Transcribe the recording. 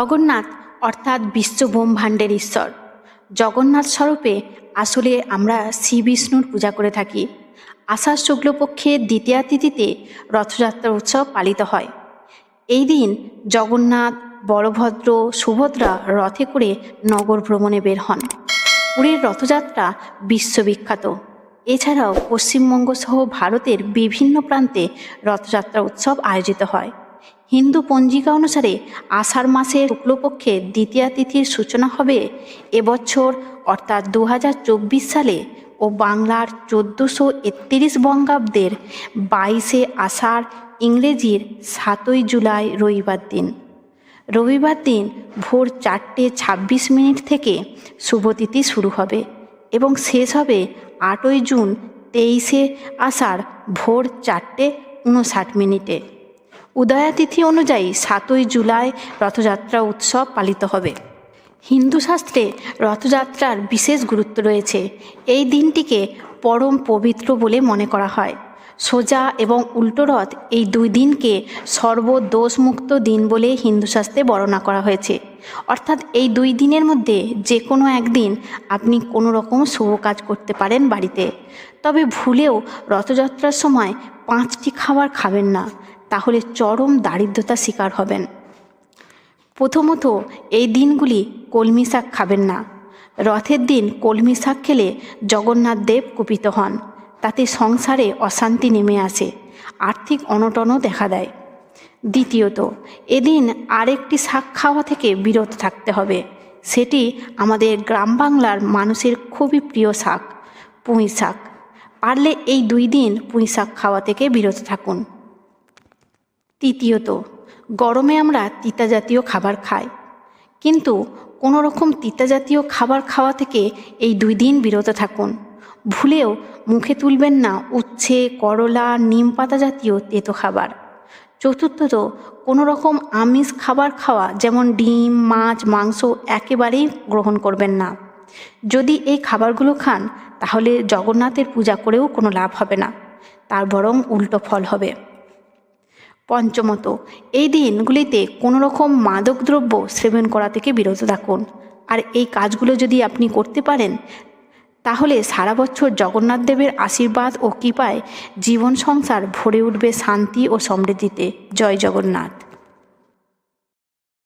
জগন্নাথ অর্থাৎ বিশ্বব্রহ্মাণ্ডের ঈশ্বর। জগন্নাথ স্বরূপে আসলে আমরা শ্রী বিষ্ণুর পূজা করে থাকি। আষাঢ় শুক্লপক্ষের দ্বিতীয়া তিথিতে রথযাত্রা উৎসব পালিত হয়। এই দিন জগন্নাথ, বলভদ্র, সুভদ্রা রথে করে নগর ভ্রমণে বের হন। পুরীর রথযাত্রা বিশ্ববিখ্যাত। এছাড়াও পশ্চিমবঙ্গ সহ ভারতের বিভিন্ন প্রান্তে রথযাত্রা উৎসব আয়োজিত হয়। হিন্দু পঞ্জিকা অনুসারে আষাঢ় মাসের শুক্লপক্ষে দ্বিতীয়া তিথির সূচনা হবে এবছর, অর্থাৎ দু হাজার চব্বিশ সালে ও বাংলার চোদ্দোশো একত্রিশ বঙ্গাব্দের বাইশে আষাঢ়, ইংরেজির সাতই জুলাই রবিবার দিন। রবিবার দিন ভোর চারটে ছাব্বিশ মিনিট থেকে শুভতিথি শুরু হবে এবং শেষ হবে আটই জুন তেইশে আষাঢ় ভোর চারটে উনষাট মিনিটে। উদয়াতিথি অনুযায়ী সাতই জুলাই রথযাত্রা উৎসব পালিত হবে। হিন্দু শাস্ত্রে রথযাত্রার বিশেষ গুরুত্ব রয়েছে। এই দিনটিকে পরম পবিত্র বলে মনে করা হয়। সোজা এবং উল্টো রথ এই দুই দিনকে সর্বদোষমুক্ত দিন বলে হিন্দু শাস্ত্রে বর্ণনা করা হয়েছে। অর্থাৎ এই দুই দিনের মধ্যে যে কোনো একদিন আপনি কোনো রকম শুভ কাজ করতে পারেন বাড়িতে। তবে ভুলেও রথযাত্রার সময় পাঁচটি খাবার খাবেন না। তাহলে চরম দারিদ্রতার শিকার হবেন। প্রথমত, এই দিনগুলি কলমি শাক খাবেন না। রথের দিন কলমি শাক খেলে জগন্নাথ দেব কুপিত হন। তাতে সংসারে অশান্তি নেমে আসে, আর্থিক অনটনও দেখা দেয়। দ্বিতীয়ত, এদিন আরেকটি শাক খাওয়া থেকে বিরত থাকতে হবে। সেটি আমাদের গ্রাম বাংলার মানুষের খুবই প্রিয় শাক, পুঁই শাক। পারলে এই দুই দিন পুঁই শাক খাওয়া থেকে বিরত থাকুন। তৃতীয়ত, গরমে আমরা তিতা জাতীয় খাবার খাই। কিন্তু কোনো রকম তিতা জাতীয় খাবার খাওয়া থেকে এই দুই দিন বিরত থাকুন। ভুলেও মুখে তুলবেন না উচ্ছে, করলা, নিম পাতা জাতীয় তেতো খাবার। চতুর্থত কোনো রকম আমিষ খাবার খাওয়া যেমন ডিম, মাছ, মাংস একেবারেই গ্রহণ করবেন না। যদি এই খাবারগুলো খান, তাহলে জগন্নাথের পূজা করেও কোনো লাভ হবে না। তার বরং উল্টো ফল হবে। পঞ্চমত, এই দিনগুলিতে কোনো রকম মাদক দ্রব্য সেবন করা থেকে বিরত থাকুন। আর এই কাজগুলো যদি আপনি করতে পারেন, তাহলে সারা বছর জগন্নাথ দেবের আশীর্বাদ ও কৃপায় জীবন সংসার ভরে উঠবে শান্তি ও সমৃদ্ধিতে। জয় জগন্নাথ।